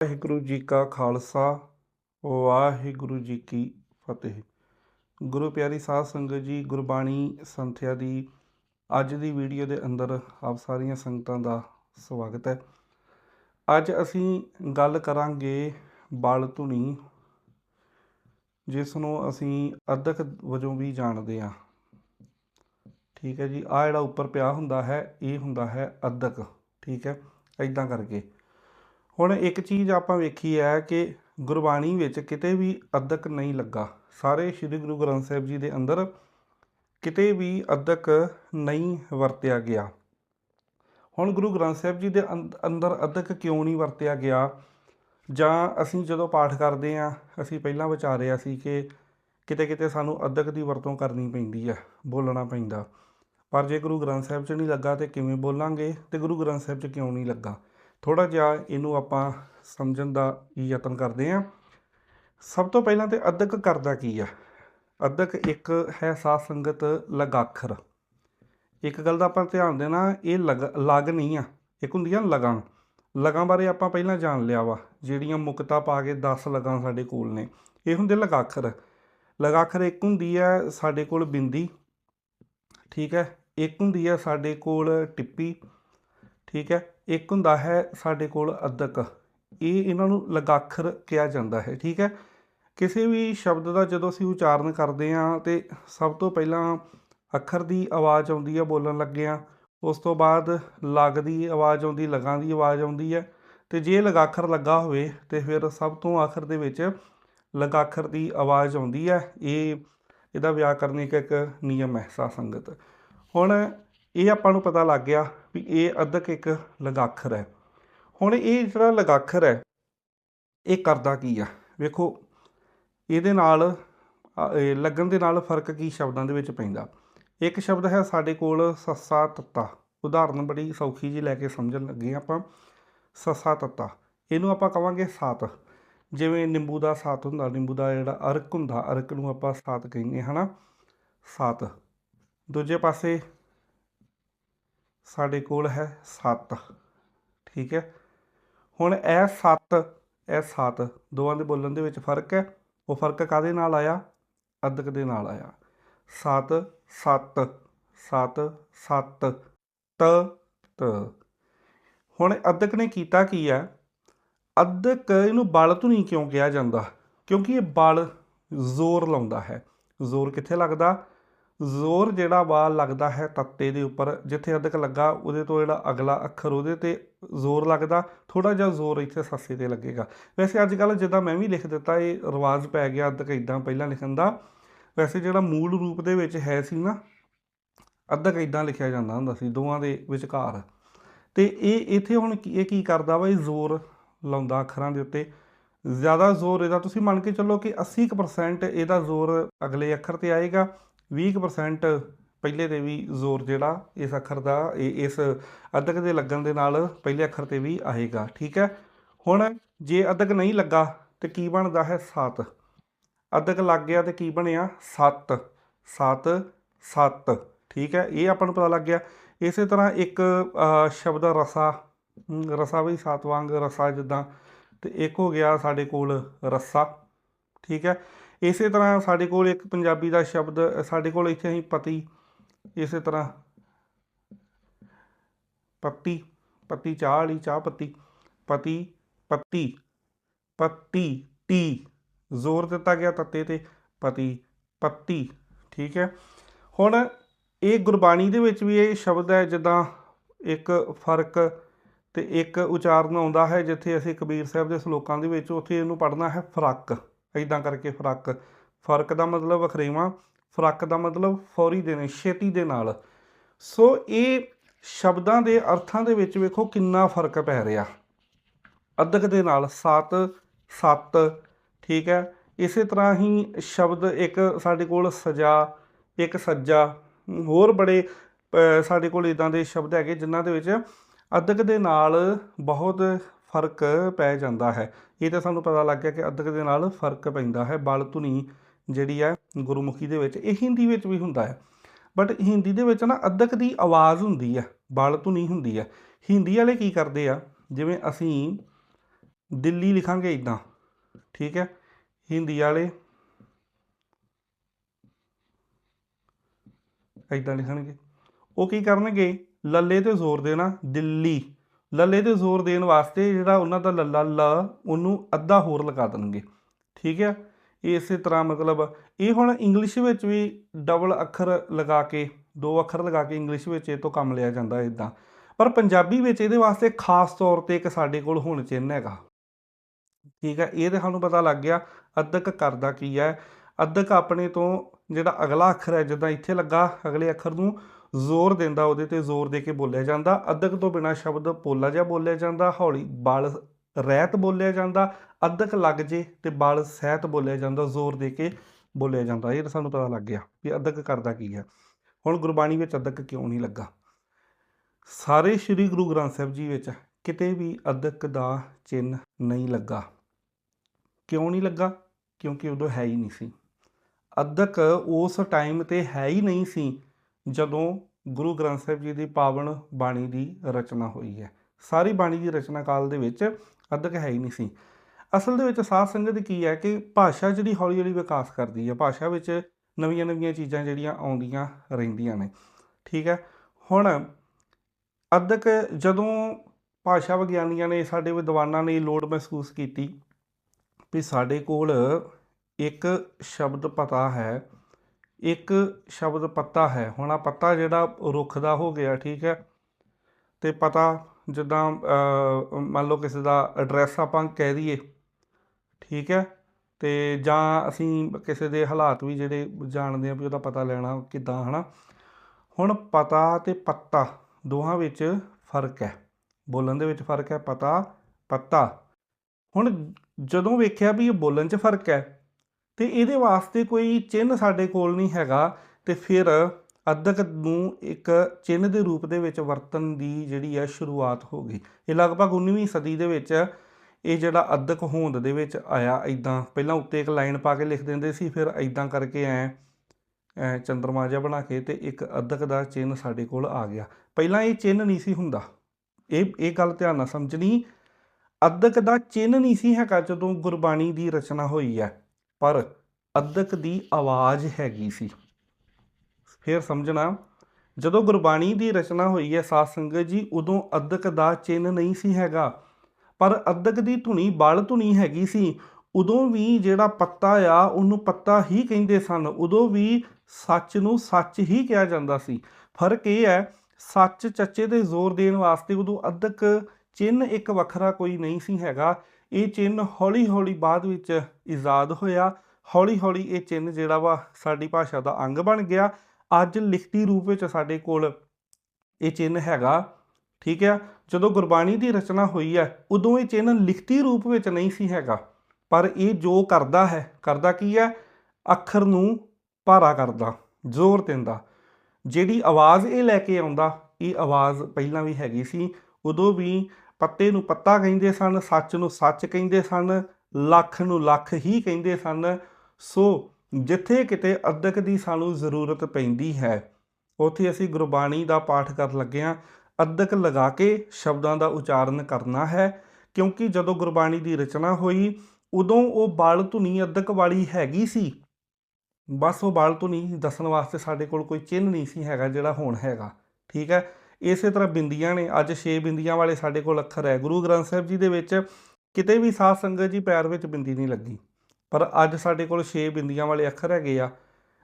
ਵਾਹਿਗੁਰੂ ਜੀ ਕਾ ਖਾਲਸਾ, ਵਾਹਿਗੁਰੂ ਜੀ ਕੀ ਫਤਿਹ। ਗੁਰੂ ਪਿਆਰੀ ਸਾਧ ਸੰਗਤ ਜੀ, ਗੁਰਬਾਣੀ ਸੰਥਿਆ ਦੀ ਅੱਜ ਦੀ ਵੀਡੀਓ ਦੇ ਅੰਦਰ ਆਪ ਸਾਰੀਆਂ ਸੰਗਤਾਂ ਦਾ ਸਵਾਗਤ ਹੈ। ਅੱਜ ਅਸੀਂ ਗੱਲ ਕਰਾਂਗੇ ਬਲ ਧੁਨੀ ਜਿਸ ਨੂੰ ਅਸੀਂ ਅਦਕ ਵਜੋਂ ਵੀ ਜਾਣਦੇ ਹਾਂ। ਠੀਕ ਹੈ ਜੀ ਆ ਜਿਹੜਾ ਉੱਪਰ ਪਿਆ ਹੁੰਦਾ ਹੈ, ਇਹ ਹੁੰਦਾ ਹੈ ਅਦਕ ਠੀਕ ਹੈ ਐਦਾਂ ਕਰਕੇ। ਹੁਣ ਇੱਕ ਚੀਜ਼ ਆਪਾਂ ਵੇਖੀ ਹੈ ਕਿ ਗੁਰਬਾਣੀ ਵਿੱਚ ਕਿਤੇ ਵੀ ਅਦਕ ਨਹੀਂ ਲੱਗਾ। ਸਾਰੇ ਸ੍ਰੀ ਗੁਰੂ ਗ੍ਰੰਥ ਸਾਹਿਬ ਜੀ ਦੇ ਅੰਦਰ ਕਿਤੇ ਵੀ ਅਦਕ ਨਹੀਂ ਵਰਤਿਆ ਗਿਆ। ਹੁਣ ਗੁਰੂ ਗ੍ਰੰਥ ਸਾਹਿਬ ਜੀ ਦੇ ਅੰਦ- ਅੰਦਰ ਅਦਕ ਕਿਉਂ ਨਹੀਂ ਵਰਤਿਆ ਗਿਆ? ਜਾਂ ਅਸੀਂ ਜਦੋਂ ਪਾਠ ਕਰਦੇ ਹਾਂ, ਅਸੀਂ ਪਹਿਲਾਂ ਵਿਚਾਰਿਆ ਸੀ ਕਿ ਕਿਤੇ ਕਿਤੇ ਸਾਨੂੰ ਅਦਕ ਦੀ ਵਰਤੋਂ ਕਰਨੀ ਪੈਂਦੀ ਹੈ, ਬੋਲਣਾ ਪੈਂਦਾ। ਪਰ ਜੇ ਗੁਰੂ ਗ੍ਰੰਥ ਸਾਹਿਬ 'ਚ ਨਹੀਂ ਲੱਗਾ ਤੇ ਕਿਵੇਂ ਬੋਲਾਂਗੇ? ਤੇ ਗੁਰੂ ਗ੍ਰੰਥ ਸਾਹਿਬ 'ਚ ਕਿਉਂ ਨਹੀਂ ਲੱਗਾ? ਥੋੜਾ ਜਿਹਾ ਇਹਨੂੰ ਆਪਾਂ ਸਮਝਣ ਦਾ ਯਤਨ ਕਰਦੇ ਹਾਂ। ਸਭ ਤੋਂ ਪਹਿਲਾਂ ਤੇ ਅਦਕ ਕਰਦਾ ਕੀ ਆ? ਅਦਕ ਇੱਕ ਹੈ ਸਾਧ ਸੰਗਤ ਲਗਾਖਰ। ਇੱਕ ਗੱਲ ਦਾ ਆਪਾਂ ਧਿਆਨ ਦੇਣਾ, ਇਹ ਲਗ ਲਗ ਨਹੀਂ ਆ, ਇੱਕ ਹੁੰਦੀ ਆ ਲਗਾਂ। ਲਗਾਂ ਬਾਰੇ ਆਪਾਂ ਪਹਿਲਾਂ ਜਾਣ ਲਿਆ ਵਾ, ਜਿਹੜੀਆਂ ਮੁਕਤਾ ਪਾ ਕੇ 10 ਲਗਾਂ ਸਾਡੇ ਕੋਲ ਨੇ, ਇਹ ਹੁੰਦੇ ਲਗਾਖਰ। ਲਗਾਖਰ ਇੱਕ ਹੁੰਦੀ ਹੈ ਸਾਡੇ ਕੋਲ ਬਿੰਦੀ, ਠੀਕ ਹੈ? ਇੱਕ ਹੁੰਦੀ ਹੈ ਸਾਡੇ ਕੋਲ ਟਿੱਪੀ ਠੀਕ ਹੈ? ਇੱਕ ਹੁੰਦਾ ਹੈ ਸਾਡੇ ਕੋਲ ਅਦਕ। ਇਹ ਇਹਨਾਂ ਨੂੰ ਲਗਾਖਰ ਕਿਹਾ ਜਾਂਦਾ ਹੈ, ਠੀਕ ਹੈ? ਕਿਸੇ ਵੀ ਸ਼ਬਦ ਦਾ ਜਦੋਂ ਅਸੀਂ ਉਚਾਰਨ ਕਰਦੇ ਹਾਂ ਤੇ ਸਭ ਤੋਂ ਪਹਿਲਾਂ ਅੱਖਰ ਦੀ ਆਵਾਜ਼ ਆਉਂਦੀ ਹੈ, ਬੋਲਣ ਲੱਗਿਆਂ ਉਸ ਤੋਂ ਬਾਅਦ ਲਗ ਦੀ ਆਵਾਜ਼ ਆਉਂਦੀ, ਲਗਾਂ ਦੀ ਆਵਾਜ਼ ਆਉਂਦੀ ਹੈ। ਤੇ ਜੇ ਲਗਾਖਰ ਲੱਗਾ ਹੋਵੇ ਤੇ ਫਿਰ ਸਭ ਤੋਂ ਆਖਰ ਦੇ ਵਿੱਚ ਲਗਾਖਰ ਦੀ ਆਵਾਜ਼ ਆਉਂਦੀ ਹੈ। ਇਹ, ਇਹਦਾ ਵਿਆਕਰਨਿਕ ਇੱਕ ਨਿਯਮ ਹੈ ਸਾਧ ਸੰਗਤ ਹੁਣ ਇਹ ਆਪਾਂ ਨੂੰ ਪਤਾ ਲੱਗ ਗਿਆ ਵੀ ਇਹ ਅਦਕ ਇੱਕ ਲਗਾਖਰ ਹੈ। ਹੁਣ ਇਹ ਜਿਹੜਾ ਲਗਾਖਰ ਹੈ, ਇਹ ਕਰਦਾ ਕੀ ਆ? ਵੇਖੋ, ਇਹਦੇ ਨਾਲ ਲੱਗਣ ਦੇ ਨਾਲ ਫ਼ਰਕ ਕੀ ਸ਼ਬਦਾਂ ਦੇ ਵਿੱਚ ਪੈਂਦਾ? ਇੱਕ ਸ਼ਬਦ ਹੈ ਸਾਡੇ ਕੋਲ ਸੱਸਾ ਤੱਤਾ। ਉਦਾਹਰਨ ਬੜੀ ਸੌਖੀ ਜੀ ਲੈ ਕੇ ਸਮਝਣ ਲੱਗੇ ਹਾਂ ਆਪਾਂ। ਸੱਸਾ ਤੱਤਾ। ਇਹਨੂੰ ਆਪਾਂ ਕਵਾਂਗੇ ਸਾਤ। ਜਿਵੇਂ ਨਿੰਬੂ ਦਾ ਸਾਤ ਹੁੰਦਾ, ਨਿੰਬੂ ਦਾ ਜਿਹੜਾ ਅਰਕ ਹੁੰਦਾ, ਅਰਕ ਨੂੰ ਆਪਾਂ ਸਾਤ ਕਹਿੰਦੇ ਹਨਾ ਸਾਤ। ਦੂਜੇ ਪਾਸੇ ਸਾਡੇ ਕੋਲ ਹੈ 7 ਠੀਕ ਹੈ? ਹੁਣ ਇਹ 7 ਇਹ 7 ਦੋਵਾਂ ਦੇ ਬੋਲਣ ਦੇ ਵਿੱਚ ਫ਼ਰਕ ਹੈ। ਉਹ ਫ਼ਰਕ ਕਾਦੇ ਨਾਲ ਆਇਆ? ਅਦਕ ਦੇ ਨਾਲ ਆਇਆ। 7 7 7 7 ਤ ਤ। ਹੁਣ ਅਦਕ ਨੇ ਕੀਤਾ ਕੀ ਹੈ? ਅਦਕ ਇਹਨੂੰ ਬਲ ਧੁਨੀ ਕਿਉਂ ਕਿਹਾ ਜਾਂਦਾ? ਕਿਉਂਕਿ ਇਹ ਬਲ ਜ਼ੋਰ ਲਾਉਂਦਾ ਹੈ। ਜ਼ੋਰ ਕਿੱਥੇ ਲੱਗਦਾ? ਜ਼ੋਰ ਜਿਹੜਾ ਵਾ ਲੱਗਦਾ ਹੈ ਤੱਤੇ ਦੇ ਉੱਪਰ, ਜਿੱਥੇ ਅਦਕ ਲੱਗਾ, ਉਹਦੇ ਤੋਂ ਜਿਹੜਾ ਅਗਲਾ ਅੱਖਰ ਉਹਦੇ ਤੇ ਜ਼ੋਰ ਲੱਗਦਾ ਥੋੜਾ ਜਿਹਾ ਜ਼ੋਰ ਇੱਥੇ ਸੱਸੇ ਤੇ ਲੱਗੇਗਾ। ਵੈਸੇ ਅੱਜ ਕੱਲ ਜਿੱਦਾਂ ਮੈਂ ਵੀ ਲਿਖ ਦਿੱਤਾ, ਇਹ ਰਿਵਾਜ ਪੈ ਗਿਆ ਅਦਕ ਇਦਾਂ ਪਹਿਲਾਂ ਲਿਖਣ ਦਾ। ਵੈਸੇ ਜਿਹੜਾ ਮੂਲ ਰੂਪ ਦੇ ਵਿੱਚ ਹੈ ਸੀ ਨਾ, ਅਦਕ ਇਦਾਂ ਲਿਖਿਆ ਜਾਂਦਾ ਹੁੰਦਾ ਸੀ, ਦੋਵਾਂ ਦੇ ਵਿਚਕਾਰ। ਤੇ ਇਹ ਇੱਥੇ ਹੁਣ ਇਹ ਕੀ ਕਰਦਾ ਵਾ, ਇਹ ਜ਼ੋਰ ਲਾਉਂਦਾ ਅੱਖਰਾਂ ਦੇ ਉੱਤੇ। ਜ਼ਿਆਦਾ ਜ਼ੋਰ ਇਹਦਾ, ਤੁਸੀਂ ਮੰਨ ਕੇ ਚੱਲੋ ਕਿ 80% ਇਹਦਾ ਜ਼ੋਰ ਅਗਲੇ ਅੱਖਰ ਤੇ ਆਏਗਾ। 20% ਪਹਿਲੇ ਤੇ ਵੀ ਜ਼ੋਰ ਜਿਹੜਾ ਇਸ ਅੱਖਰ ਦਾ, ਇਹ- ਇਸ ਅਦਕ ਦੇ ਲੱਗਣ ਦੇ ਨਾਲ ਪਹਿਲੇ ਅੱਖਰ ਤੇ ਵੀ ਆਏਗਾ, ਠੀਕ ਹੈ? ਹੁਣ ਜੇ ਅਦਕ ਨਹੀਂ ਲੱਗਾ ਤੇ ਕੀ ਬਣਦਾ ਹੈ? 7 ਅਦਕ ਲੱਗ ਗਿਆ ਤੇ ਕੀ ਬਣਿਆ? 7 7 7 ਠੀਕ ਹੈ? ਇਹ ਆਪਾਂ ਨੂੰ ਪਤਾ ਲੱਗ ਗਿਆ। ਇਸੇ ਤਰ੍ਹਾਂ ਇੱਕ ਸ਼ਬਦ ਰਸਾ ਰਸਾ ਵੀ ਸੱਤ ਵਾਂਗ ਰਸਾ ਜਿੱਦਾਂ, ਤੇ ਇੱਕ ਹੋ ਗਿਆ ਸਾਡੇ ਕੋਲ ਰੱਸਾ, ਠੀਕ ਹੈ? ਇਸੇ ਤਰ੍ਹਾਂ ਸਾਡੇ ਕੋਲ ਇੱਕ ਪੰਜਾਬੀ ਦਾ ਸ਼ਬਦ, ਸਾਡੇ ਕੋਲ ਇੱਥੇ ਅਸੀਂ ਪਤੀ, ਇਸੇ ਤਰ੍ਹਾਂ। ਪੱਤੀ ਪੱਤੀ ਚਾਹ ਵਾਲੀ, ਚਾਹ ਪੱਤੀ। ਪਤੀ, ਪੱਤੀ ਪੱਤੀ, ਟੀ। ਜ਼ੋਰ ਦਿੱਤਾ ਗਿਆ ਤੱਤੇ ਤੇ। ਪਤੀ, ਪੱਤੀ, ਠੀਕ ਹੈ। ਹੁਣ ਇਹ ਗੁਰਬਾਣੀ ਦੇ ਵਿੱਚ ਵੀ ਇਹ ਸ਼ਬਦ ਹੈ, ਜਿੱਦਾਂ ਇੱਕ ਫ਼ਰਕ ਤੇ ਇੱਕ ਉਚਾਰਨ ਆਉਂਦਾ ਹੈ, ਜਿੱਥੇ ਅਸੀਂ ਕਬੀਰ ਸਾਹਿਬ ਦੇ ਸ਼ਲੋਕਾਂ ਦੇ ਵਿੱਚ ਉੱਥੇ ਇਹਨੂੰ ਪੜ੍ਹਨਾ ਹੈ, ਫ਼ਰਕ। ਐਦਾਂ ਕਰਕੇ ਫ਼ਰਕ ਫ਼ਰਕ ਦਾ ਮਤਲਬ ਵਖਰੇਵਾਂ ਫ਼ਰਕ ਦਾ ਮਤਲਬ ਫੌਰੀ ਦੇ ਨੇ, ਛੇਤੀ ਦੇ ਨਾਲ। ਸੋ ਇਹ ਸ਼ਬਦਾਂ ਦੇ ਅਰਥਾਂ ਦੇ ਵਿੱਚ ਵੇਖੋ ਕਿੰਨਾ ਫ਼ਰਕ ਪੈ ਰਿਹਾ। ਅਦਕ ਦੇ ਨਾਲ ਸਤ, ਸੱਤ, ਠੀਕ ਹੈ। ਇਸੇ ਤਰ੍ਹਾਂ ਹੀ ਸ਼ਬਦ ਇੱਕ ਸਾਡੇ ਕੋਲ ਸਜਾ, ਇੱਕ ਸੱਜਾ, ਹੋਰ ਬੜੇ ਸਾਡੇ ਕੋਲ ਇਦਾਂ ਦੇ ਸ਼ਬਦ ਹੈਗੇ ਜਿਨ੍ਹਾਂ ਦੇ ਵਿੱਚ ਅਦਕ ਦੇ ਨਾਲ ਬਹੁਤ ਫ਼ਰਕ ਪੈ ਜਾਂਦਾ ਹੈ। ਇਹ ਤਾਂ ਸਾਨੂੰ ਪਤਾ ਲੱਗ ਗਿਆ ਕਿ ਅਦਕ ਦੇ ਨਾਲ ਫ਼ਰਕ ਪੈਂਦਾ ਹੈ। ਬਲ ਧੁਨੀ ਜਿਹੜੀ ਹੈ ਗੁਰਮੁਖੀ ਦੇ ਵਿੱਚ, ਇਹ ਹਿੰਦੀ ਵਿੱਚ ਵੀ ਹੁੰਦਾ ਹੈ। ਬਟ ਹਿੰਦੀ ਦੇ ਵਿੱਚ ਨਾ ਅਦਕ ਦੀ ਆਵਾਜ਼ ਹੁੰਦੀ ਹੈ ਬਲ ਧੁਨੀ ਹੁੰਦੀ ਹੈ। ਹਿੰਦੀ ਵਾਲੇ ਕੀ ਕਰਦੇ ਆ? ਜਿਵੇਂ ਅਸੀਂ ਦਿੱਲੀ ਲਿਖਾਂਗੇ ਇਦਾਂ ਠੀਕ ਹੈ? ਹਿੰਦੀ ਵਾਲੇ ਇਦਾਂ ਲਿਖਣਗੇ। ਉਹ ਕੀ ਕਰਨਗੇ? ਲੱਲੇ ਤੇ ਜ਼ੋਰ ਦੇਣਾ, ਦਿੱਲੀ। ਲੱਲੇ ਤੇ ਜ਼ੋਰ ਦੇਣ ਵਾਸਤੇ ਜਿਹੜਾ ਉਹਨਾਂ ਦਾ ਲੱਲਾ ਲ ਉਹਨੂੰ ਅੱਧਾ ਹੋਰ ਲਗਾ ਦੇਣਗੇ। ਠੀਕ ਹੈ? ਇਸੇ ਤਰ੍ਹਾਂ ਮਤਲਬ ਇਹ ਹੁਣ ਇੰਗਲਿਸ਼ ਵਿੱਚ ਵੀ ਡਬਲ ਅੱਖਰ ਲਗਾ ਕੇ, ਦੋ ਅੱਖਰ ਲਗਾ ਕੇ ਇੰਗਲਿਸ਼ ਵਿੱਚ ਇਹ ਤੋਂ ਕੰਮ ਲਿਆ ਜਾਂਦਾ ਇਦਾਂ ਪਰ ਪੰਜਾਬੀ ਵਿੱਚ ਇਹਦੇ ਵਾਸਤੇ ਖਾਸ ਤੌਰ ਤੇ ਇੱਕ ਸਾਡੇ ਕੋਲ ਹੁਣ ਚਿੰਨ੍ਹ ਹੈਗਾ। ਠੀਕ ਹੈ? ਇਹ ਤੇ ਸਾਨੂੰ ਪਤਾ ਲੱਗ ਗਿਆ ਅੱਧਕ ਕਰਦਾ ਕੀ ਹੈ? ਅੱਧਕ ਆਪਣੇ ਤੋਂ ਜਿਹੜਾ ਅਗਲਾ ਅੱਖਰ ਹੈ, ਜਿੱਦਾਂ ਇੱਥੇ ਲੱਗਾ ਅਗਲੇ ਅੱਖਰ ਨੂੰ ਜ਼ੋਰ ਦਿੰਦਾ, ਉਹਦੇ ਤੇ ਜ਼ੋਰ ਦੇ ਕੇ ਬੋਲਿਆ ਜਾਂਦਾ। ਅੱਧਕ ਤੋਂ ਬਿਨਾ ਸ਼ਬਦ ਪੋਲਾ ਜਿਹਾ ਬੋਲਿਆ ਜਾਂਦਾ, ਹੌਲੀ ਬਲ ਰਹਿਤ ਬੋਲਿਆ ਜਾਂਦਾ ਅੱਧਕ ਲੱਗ ਜੇ ਤੇ ਬਲ ਸਹਿਤ ਬੋਲਿਆ ਜਾਂਦਾ, ਜ਼ੋਰ ਦੇ ਕੇ ਬੋਲਿਆ ਜਾਂਦਾ। ਇਹ ਸਾਨੂੰ ਪਤਾ ਲੱਗ ਗਿਆ ਵੀ ਅੱਧਕ ਕਰਦਾ ਕੀ ਹੈ। ਹੁਣ ਗੁਰਬਾਣੀ ਵਿੱਚ ਅੱਧਕ ਕਿਉਂ ਨਹੀਂ ਲੱਗਾ? ਸਾਰੇ ਸ੍ਰੀ ਗੁਰੂ ਗ੍ਰੰਥ ਸਾਹਿਬ ਜੀ ਵਿੱਚ ਕਿਤੇ ਵੀ ਅੱਧਕ ਦਾ ਚਿੰਨ ਨਹੀਂ ਲੱਗਾ। ਕਿਉਂ ਨਹੀਂ ਲੱਗਾ? ਕਿਉਂਕਿ ਉਦੋਂ ਹੈ ਹੀ ਨਹੀਂ ਸੀ। ਅੱਧਕ ਉਸ ਟਾਈਮ ਤੇ ਹੈ ਹੀ ਨਹੀਂ ਸੀ ਜਦੋਂ ਗੁਰੂ ਗ੍ਰੰਥ ਸਾਹਿਬ ਜੀ ਦੀ ਪਾਵਨ ਬਾਣੀ ਦੀ ਰਚਨਾ ਹੋਈ ਹੈ। ਸਾਰੀ ਬਾਣੀ ਦੀ ਰਚਨਾ ਕਾਲ ਦੇ ਵਿੱਚ ਅੱਧਕ ਹੈ ਹੀ ਨਹੀਂ ਸੀ। ਅਸਲ ਦੇ ਵਿੱਚ ਸਾਧ ਸੰਗਤ ਕੀ ਹੈ ਕਿ ਭਾਸ਼ਾ ਜਿਹੜੀ ਹੌਲੀ ਹੌਲੀ ਵਿਕਾਸ ਕਰਦੀ ਹੈ। ਭਾਸ਼ਾ ਵਿੱਚ ਨਵੀਆਂ ਨਵੀਆਂ ਚੀਜ਼ਾਂ ਜਿਹੜੀਆਂ ਆਉਂਦੀਆਂ ਰਹਿੰਦੀਆਂ ਨੇ। ਠੀਕ ਹੈ? ਹੁਣ ਅੱਧਕ ਜਦੋਂ ਭਾਸ਼ਾ ਵਿਗਿਆਨੀਆਂ ਨੇ ਸਾਡੇ ਵਿਦਵਾਨਾਂ ਨੇ ਲੋੜ ਮਹਿਸੂਸ ਕੀਤੀ ਵੀ ਸਾਡੇ ਕੋਲ ਇੱਕ ਸ਼ਬਦ ਪਤਾ ਹੈ ਇੱਕ ਸ਼ਬਦ ਪੱਤਾ ਹੈ। ਹੁਣ ਆ ਪੱਤਾ ਜਿਹੜਾ ਰੁੱਖ ਦਾ ਹੋ ਗਿਆ, ਠੀਕ ਹੈ? ਤੇ ਪਤਾ ਜਿੱਦਾਂ ਮੰਨ ਲਓ ਕਿਸੇ ਦਾ ਐਡਰੈਸ ਆਪਾਂ ਕਹਿ ਦਈਏ, ਠੀਕ ਹੈ? ਤੇ ਜਾਂ ਅਸੀਂ ਕਿਸੇ ਦੇ ਹਾਲਾਤ ਵੀ ਜਿਹੜੇ ਜਾਣਦੇ ਆ ਵੀ ਉਹਦਾ ਪਤਾ ਲੈਣਾ ਕਿੱਦਾਂ, ਹਨਾ? ਹੁਣ ਪਤਾ ਤੇ ਪੱਤਾ ਦੋਹਾਂ ਵਿੱਚ ਫ਼ਰਕ ਹੈ। ਬੋਲਣ ਦੇ ਵਿੱਚ ਫ਼ਰਕ ਹੈ ਪਤਾ, ਪੱਤਾ। ਹੁਣ ਜਦੋਂ ਵੇਖਿਆ ਵੀ ਇਹ ਬੋਲਣ 'ਚ ਫ਼ਰਕ ਹੈ ਤੇ ਇਹਦੇ ਵਾਸਤੇ ਕੋਈ ਚਿੰਨ੍ਹ ਸਾਡੇ ਕੋਲ ਨਹੀਂ ਹੈਗਾ ਤੇ ਫਿਰ ਅੱਧਕ ਨੂੰ ਇੱਕ ਚਿੰਨ੍ਹ ਦੇ ਰੂਪ ਦੇ ਵਿੱਚ ਵਰਤਣ ਦੀ ਜਿਹੜੀ ਹੈ ਸ਼ੁਰੂਆਤ ਹੋ ਗਈ। ਇਹ ਲਗਭਗ 19ਵੀਂ ਸਦੀ ਦੇ ਵਿੱਚ ਇਹ ਜਿਹੜਾ ਅੱਧਕ ਹੋਂਦ ਦੇ ਵਿੱਚ ਆਇਆ ਇਦਾਂ ਪਹਿਲਾਂ ਉੱਤੇ ਇੱਕ ਲਾਈਨ ਪਾ ਕੇ ਲਿਖ ਦਿੰਦੇ ਸੀ, ਫਿਰ ਇਦਾਂ ਕਰਕੇ ਐ ਚੰਦਰਮਾ ਜਿਹਾ ਬਣਾ ਕੇ ਤੇ ਇੱਕ ਅੱਧਕ ਦਾ ਚਿੰਨ੍ਹ ਸਾਡੇ ਕੋਲ ਆ ਗਿਆ। ਪਹਿਲਾਂ ਇਹ ਚਿੰਨ੍ਹ ਨਹੀਂ ਸੀ ਹੁੰਦਾ। ਇਹ ਇਹ ਗੱਲ ਧਿਆਨ ਨਾਲ ਸਮਝਣੀ। ਅੱਧਕ ਦਾ ਚਿੰਨ੍ਹ ਨਹੀਂ ਸੀ ਹੈਗਾ ਜਦੋਂ ਗੁਰਬਾਣੀ ਦੀ ਰਚਨਾ ਹੋਈ ਹੈ। ਪਰ ਅੱਧਕ ਦੀ ਆਵਾਜ਼ ਹੈਗੀ ਸੀ। ਫਿਰ ਸਮਝਣਾ, ਜਦੋਂ ਗੁਰਬਾਣੀ ਦੀ ਰਚਨਾ ਹੋਈ ਹੈ, ਸਾਧ ਸੰਗਤ ਜੀ, ਉਦੋਂ ਅੱਧਕ ਦਾ ਚਿੰਨ੍ਹ ਨਹੀਂ ਸੀ ਹੈਗਾ। ਪਰ ਅੱਧਕ ਦੀ ਧੁਨੀ, ਬਲ ਧੁਨੀ ਹੈਗੀ ਸੀ। ਉਦੋਂ ਵੀ ਜਿਹੜਾ ਪੱਤਾ ਆ, ਉਹਨੂੰ ਪੱਤਾ ਹੀ ਕਹਿੰਦੇ ਸਨ। ਉਦੋਂ ਵੀ ਸੱਚ ਨੂੰ ਸੱਚ ਹੀ ਕਿਹਾ ਜਾਂਦਾ ਸੀ। ਫ਼ਰਕ ਇਹ ਹੈ, ਸੱਚ ਚੱਚੇ ਦੇ ਜ਼ੋਰ ਦੇਣ ਵਾਸਤੇ ਉਦੋਂ ਅੱਧਕ ਚਿੰਨ੍ਹ ਇੱਕ ਵੱਖਰਾ ਕੋਈ ਨਹੀਂ ਸੀ ਹੈਗਾ। ਇਹ ਚਿੰਨ੍ਹ ਹੌਲੀ ਹੌਲੀ ਬਾਅਦ ਵਿੱਚ ਇਜਾਦ ਹੋਇਆ। ਹੌਲੀ ਹੌਲੀ ਇਹ ਚਿੰਨ੍ਹ ਜਿਹੜਾ ਵਾ ਸਾਡੀ ਭਾਸ਼ਾ ਦਾ ਅੰਗ ਬਣ ਗਿਆ। ਅੱਜ ਲਿਖਤੀ ਰੂਪ ਵਿੱਚ ਸਾਡੇ ਕੋਲ ਇਹ ਚਿੰਨ੍ਹ ਹੈਗਾ, ਠੀਕ ਹੈ? ਜਦੋਂ ਗੁਰਬਾਣੀ ਦੀ ਰਚਨਾ ਹੋਈ ਹੈ, ਉਦੋਂ ਇਹ ਚਿੰਨ੍ਹ ਲਿਖਤੀ ਰੂਪ ਵਿੱਚ ਨਹੀਂ ਸੀ ਹੈਗਾ। ਪਰ ਇਹ ਜੋ ਕਰਦਾ ਹੈ, ਕਰਦਾ ਕੀ ਹੈ? ਅੱਖਰ ਨੂੰ ਭਾਰਾ ਕਰਦਾ, ਜ਼ੋਰ ਦਿੰਦਾ। ਜਿਹੜੀ ਆਵਾਜ਼ ਇਹ ਲੈ ਕੇ ਆਉਂਦਾ, ਇਹ ਆਵਾਜ਼ ਪਹਿਲਾਂ ਵੀ ਹੈਗੀ ਸੀ, ਉਦੋਂ ਵੀ ਪੱਤੇ ਨੂੰ ਪੱਤਾ ਕਹਿੰਦੇ ਸਨ, ਸੱਚ ਨੂੰ ਸੱਚ ਕਹਿੰਦੇ ਸਨ, ਲੱਖ ਨੂੰ ਲੱਖ ਹੀ ਕਹਿੰਦੇ ਸਨ। ਸੋ ਜਿੱਥੇ ਕਿਤੇ ਅੱਧਕ ਦੀ ਸਾਨੂੰ ਜ਼ਰੂਰਤ ਪੈਂਦੀ ਹੈ, ਉੱਥੇ ਅਸੀਂ ਗੁਰਬਾਣੀ ਦਾ ਪਾਠ ਕਰਨ ਲੱਗੇ ਹਾਂ। ਅੱਧਕ ਲਗਾ ਕੇ ਸ਼ਬਦਾਂ ਦਾ ਉਚਾਰਨ ਕਰਨਾ ਹੈ, ਕਿਉਂਕਿ ਜਦੋਂ ਗੁਰਬਾਣੀ ਦੀ ਰਚਨਾ ਹੋਈ, ਉਦੋਂ ਉਹ ਬਾਲ ਧੁਨੀ ਅੱਧਕ ਵਾਲੀ ਹੈਗੀ ਸੀ। ਬਸ ਉਹ ਬਾਲ ਧੁਨੀ ਦੱਸਣ ਵਾਸਤੇ ਸਾਡੇ ਕੋਲ ਕੋਈ ਚਿੰਨ੍ਹ ਨਹੀਂ ਸੀ ਹੈਗਾ ਜਿਹੜਾ ਹੁਣ ਹੈਗਾ, ਠੀਕ ਹੈ? ਇਸੇ ਤਰ੍ਹਾਂ ਬਿੰਦੀਆਂ ਨੇ। ਅੱਜ 6 ਬਿੰਦੀਆਂ ਵਾਲੇ ਸਾਡੇ ਕੋਲ ਅੱਖਰ ਹੈ। ਗੁਰੂ ਗ੍ਰੰਥ ਸਾਹਿਬ ਜੀ ਦੇ ਵਿੱਚ ਕਿਤੇ ਵੀ ਸਾਧ ਸੰਗਤ ਜੀ ਪੈਰ ਵਿੱਚ ਬਿੰਦੀ ਨਹੀਂ ਲੱਗੀ। ਪਰ ਅੱਜ ਸਾਡੇ ਕੋਲ 6 ਬਿੰਦੀਆਂ ਵਾਲੇ ਅੱਖਰ ਹੈਗੇ ਆ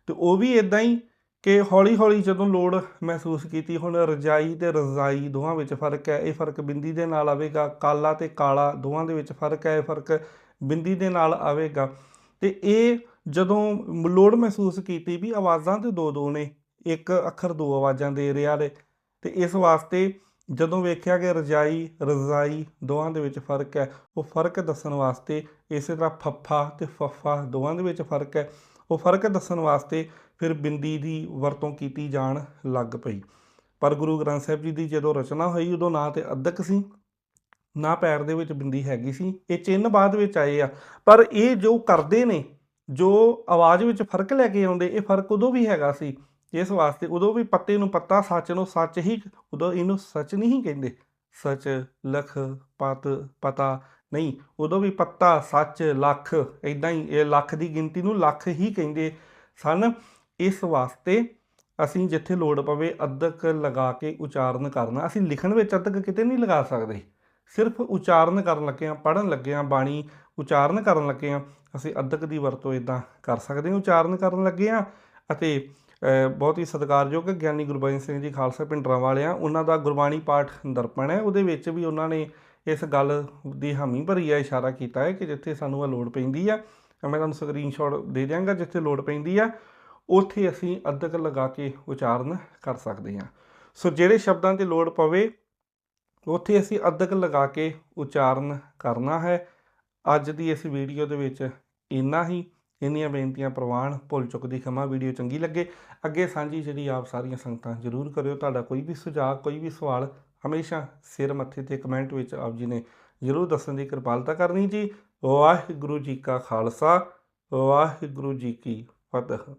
ਤੇ ਉਹ ਵੀ ਇਦਾਂ ਹੀ ਕਿ ਹੌਲੀ ਹੌਲੀ ਜਦੋਂ ਲੋੜ ਮਹਿਸੂਸ ਕੀਤੀ, ਹੁਣ ਰਜਾਈ ਤੇ ਰਜ਼ਾਈ ਦੋਹਾਂ ਵਿੱਚ ਫ਼ਰਕ ਹੈ। ਇਹ ਫ਼ਰਕ ਬਿੰਦੀ ਦੇ ਨਾਲ ਆਵੇਗਾ, ਕਾਲਾ ਤੇ ਕਾਲਾ ਦੋਹਾਂ ਦੇ ਵਿੱਚ ਫ਼ਰਕ ਹੈ, ਇਹ ਫ਼ਰਕ ਬਿੰਦੀ ਦੇ ਨਾਲ ਆਵੇਗਾ। ਤੇ ਇਹ ਜਦੋਂ ਲੋੜ ਮਹਿਸੂਸ ਕੀਤੀ ਵੀ ਆਵਾਜ਼ਾਂ ਤੇ ਦੋ ਦੋ ਨੇ, ਇੱਕ ਅੱਖਰ ਦੋ ਆਵਾਜ਼ਾਂ ਦੇ ਰਿਹਾ ਨੇ ਤੇ ਇਸ ਵਾਸਤੇ ਜਦੋਂ ਵੇਖਿਆ ਕਿ ਰਜਾਈ, ਰਜ਼ਾਈ ਦੋਵਾਂ ਦੇ ਵਿੱਚ ਫ਼ਰਕ ਹੈ, ਉਹ ਫ਼ਰਕ ਦੱਸਣ ਵਾਸਤੇ ਇਸੇ ਤਰ੍ਹਾਂ ਫੱਫਾ ਤੇ ਫੱਫਾ ਦੋਵਾਂ ਦੇ ਵਿੱਚ ਫ਼ਰਕ ਹੈ, ਉਹ ਫ਼ਰਕ ਦੱਸਣ ਵਾਸਤੇ ਫਿਰ ਬਿੰਦੀ ਦੀ ਵਰਤੋਂ ਕੀਤੀ ਜਾਣ ਲੱਗ ਪਈ। ਪਰ ਗੁਰੂ ਗ੍ਰੰਥ ਸਾਹਿਬ ਜੀ ਦੀ ਜਦੋਂ ਰਚਨਾ ਹੋਈ, ਉਦੋਂ ਨਾ ਤੇ ਅੱਧਕ ਸੀ, ਨਾ ਪੈਰ ਦੇ ਵਿੱਚ ਬਿੰਦੀ ਹੈਗੀ ਸੀ, ਇਹ ਚਿੰਨ੍ਹ ਬਾਅਦ ਵਿੱਚ ਆਏ ਆ। ਪਰ ਇਹ ਜੋ ਕਰਦੇ ਨੇ, ਜੋ ਆਵਾਜ਼ ਵਿੱਚ ਫ਼ਰਕ ਲੈ ਕੇ ਆਉਂਦੇ, ਇਹ ਫ਼ਰਕ ਉਦੋਂ ਵੀ ਹੈਗਾ ਸੀ ਇਸ ਵਾਸਤੇ ਉਦੋਂ ਵੀ ਪੱਤੇ ਨੂੰ ਪੱਤਾ ਸੱਚ ਨੂੰ ਸੱਚ ਹੀ, ਉਦੋਂ ਇਹਨੂੰ ਸੱਚ ਨਹੀਂ ਕਹਿੰਦੇ। ਸੱਚ, ਲਖ, ਪਤ, ਪਤਾ ਨਹੀਂ। ਉਦੋਂ ਵੀ ਪੱਤਾ, ਸੱਚ, ਲੱਖ ਇਦਾਂ ਹੀ, ਇਹ ਲੱਖ ਦੀ ਗਿਣਤੀ ਨੂੰ ਲੱਖ ਹੀ ਕਹਿੰਦੇ ਸਨ। ਇਸ ਵਾਸਤੇ ਅਸੀਂ ਜਿੱਥੇ ਲੋੜ ਪਵੇ ਅੱਧਕ ਲਗਾ ਕੇ ਉਚਾਰਨ ਕਰਨਾ। ਅਸੀਂ ਲਿਖਣ ਵਿੱਚ ਅੱਧਕ ਕਿਤੇ ਨਹੀਂ ਲਗਾ ਸਕਦੇ। ਸਿਰਫ ਉਚਾਰਨ ਕਰਨ ਲੱਗੇ ਆ ਪੜਨ ਲੱਗੇ ਆ ਬਾਣੀ ਉਚਾਰਨ ਕਰਨ ਲੱਗੇ ਆ ਅਸੀਂ ਅੱਧਕ ਦੀ ਵਰਤੋਂ ਇਦਾਂ ਕਰ ਸਕਦੇ ਹਾਂ, ਉਚਾਰਨ ਕਰਨ ਲੱਗੇ ਆ ਅਤੇ ਬਹੁਤ ਹੀ ਸਤਿਕਾਰਯੋਗ ਗਿਆਨੀ ਗੁਰਬਚਨ ਸਿੰਘ ਜੀ ਖਾਲਸਾ ਪਿੰਡਰਾਂ ਵਾਲਿਆਂ, ਉਹਨਾਂ ਦਾ ਗੁਰਬਾਣੀ ਪਾਠ ਦਰਪਣ ਹੈ। ਉਹਦੇ ਵਿੱਚ ਵੀ ਉਹਨਾਂ ਨੇ ਇਸ ਗੱਲ ਦੀ ਹਾਮੀ ਭਰੀ ਹੈ ਇਸ਼ਾਰਾ ਕੀਤਾ ਹੈ ਕਿ ਜਿੱਥੇ ਸਾਨੂੰ ਇਹ ਲੋੜ ਪੈਂਦੀ ਆ, ਮੈਂ ਤੁਹਾਨੂੰ ਸਕਰੀਨਸ਼ਾਟ ਦੇ ਦਿਆਂਗਾ ਜਿੱਥੇ ਲੋੜ ਪੈਂਦੀ ਆ, ਉੱਥੇ ਅਸੀਂ ਅੱਧਕ ਲਗਾ ਕੇ ਉਚਾਰਨ ਕਰ ਸਕਦੇ ਹਾਂ। ਸੋ ਜਿਹੜੇ ਸ਼ਬਦਾਂ ਤੇ ਲੋੜ ਪਵੇ, ਉੱਥੇ ਅਸੀਂ ਅੱਧਕ ਲਗਾ ਕੇ ਉਚਾਰਨ ਕਰਨਾ ਹੈ। ਅੱਜ ਦੀ ਇਸ ਵੀਡੀਓ ਦੇ ਵਿੱਚ ਇੰਨਾ ਹੀ। ਇੰਨੀਆਂ ਬੇਨਤੀਆਂ ਪ੍ਰਵਾਨ, ਭੁੱਲ ਚੁੱਕ ਦੀ ਖਮਾ, ਵੀਡੀਓ ਚੰਗੀ ਲੱਗੇ, ਅੱਗੇ ਸਾਂਝੀ ਜਿਹੜੀ ਆਪ ਸਾਰੀਆਂ ਸੰਗਤਾਂ ਜ਼ਰੂਰ ਕਰਿਓ। ਤੁਹਾਡਾ ਕੋਈ ਵੀ ਸੁਝਾਅ, ਕੋਈ ਵੀ ਸਵਾਲ, ਹਮੇਸ਼ਾ ਸਿਰ ਮੱਥੇ ਤੇ ਕਮੈਂਟ ਵਿੱਚ ਆਪ ਜੀ ਨੇ ਜ਼ਰੂਰ ਦੱਸਣ ਦੀ ਕਿਰਪਾਲਤਾ ਕਰਨੀ ਜੀ। ਵਾਹਿਗੁਰੂ ਜੀ ਕਾ ਖਾਲਸਾ, ਵਾਹਿਗੁਰੂ ਜੀ ਕੀ ਫਤਿਹ।